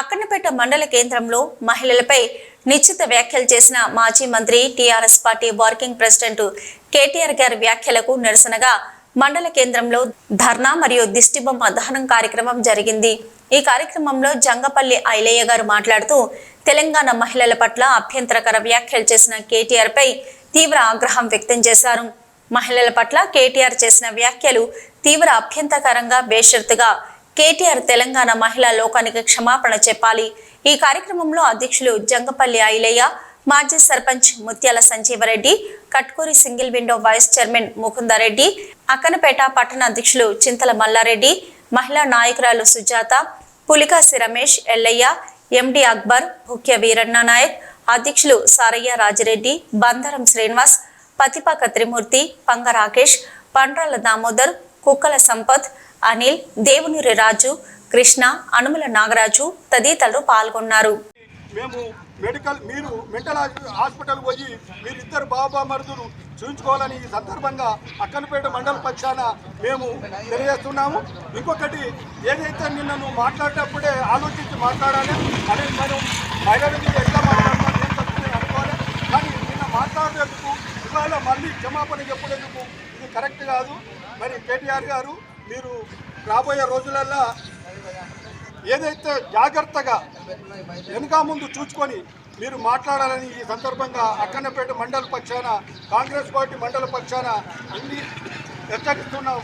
అక్కన్నపేట మండల కేంద్రంలో మహిళలపై నిశ్చిత వ్యాఖ్యలు చేసిన మాజీ మంత్రి TRS party working president KTR గారి వ్యాఖ్యలకు నిరసనగా మండల కేంద్రంలో ధర్నా మరియు దిష్టిబొమ్మ దహనం కార్యక్రమం జరిగింది. ఈ కార్యక్రమంలో జంగపల్లి ఐలయ్య గారు మాట్లాడుతూ తెలంగాణ మహిళల పట్ల అభ్యంతరకర వ్యాఖ్యలు చేసిన కేటీఆర్ పై తీవ్ర ఆగ్రహం వ్యక్తం చేశారు. మహిళల పట్ల కేటీఆర్ చేసిన వ్యాఖ్యలు తీవ్ర అభ్యంతరకరంగా బేషరతుగా కేటీఆర్ తెలంగాణ మహిళా లోకానికి క్షమాపణ చెప్పాలి. ఈ కార్యక్రమంలో అధ్యక్షులు జంగపల్లి ఐలయ్య మాజీ sarpanch Muthyala Sanjeeva Reddy Katkuri single window vice chairman Mukunda Reddy Akkannapeta పట్టణ అధ్యక్షులు చింతల మల్లారెడ్డి మహిళా నాయకురాలు సుజాత పులికాసి రమేష్ ఎల్లయ్య ఎండి అక్బర్ ముఖ్య వీరన్న నాయక్ అధ్యక్షులు సారయ్య రాజిరెడ్డి బందరం శ్రీనివాస్ పతిపాక త్రిమూర్తి పంగ రాకేష్ పండ్రాల దామోదర్ కుక్కల సంపత్ అనిల్ దేవునూరి రాజు కృష్ణ అనుమల నాగరాజు తదితరులు పాల్గొన్నారు. మేము మెడికల్ మీరు మెంటల్ హాస్పిటల్ పోయి మీరిద్దరు బాబా మరుదులు చూపించుకోవాలని ఈ సందర్భంగా అక్కనపేట మండల పక్షాన మేము తెలియజేస్తున్నాము. ఇంకొకటి ఏదైతే నిన్న నువ్వు మాట్లాడేటప్పుడే ఆలోచించి మాట్లాడాలి అనే మనం మహిళల మీద ఎట్లా మాట్లాడతాం అనుకోవాలి. కానీ నిన్న మాట్లాడేందుకు ఇవాళ మళ్ళీ క్షమాపణ చెప్పేందుకు ఇది కరెక్ట్ కాదు. మరి కేటీఆర్ గారు మీరు రాబోయే రోజులల్లో ఏదైతే జాగ్రత్తగా వెనుక ముందు చూసుకొని మీరు మాట్లాడాలని ఈ సందర్భంగా అక్కన్నపేట మండల పక్షాన కాంగ్రెస్ పార్టీ మండల పక్షాన అన్ని హెచ్చరిస్తున్నాం.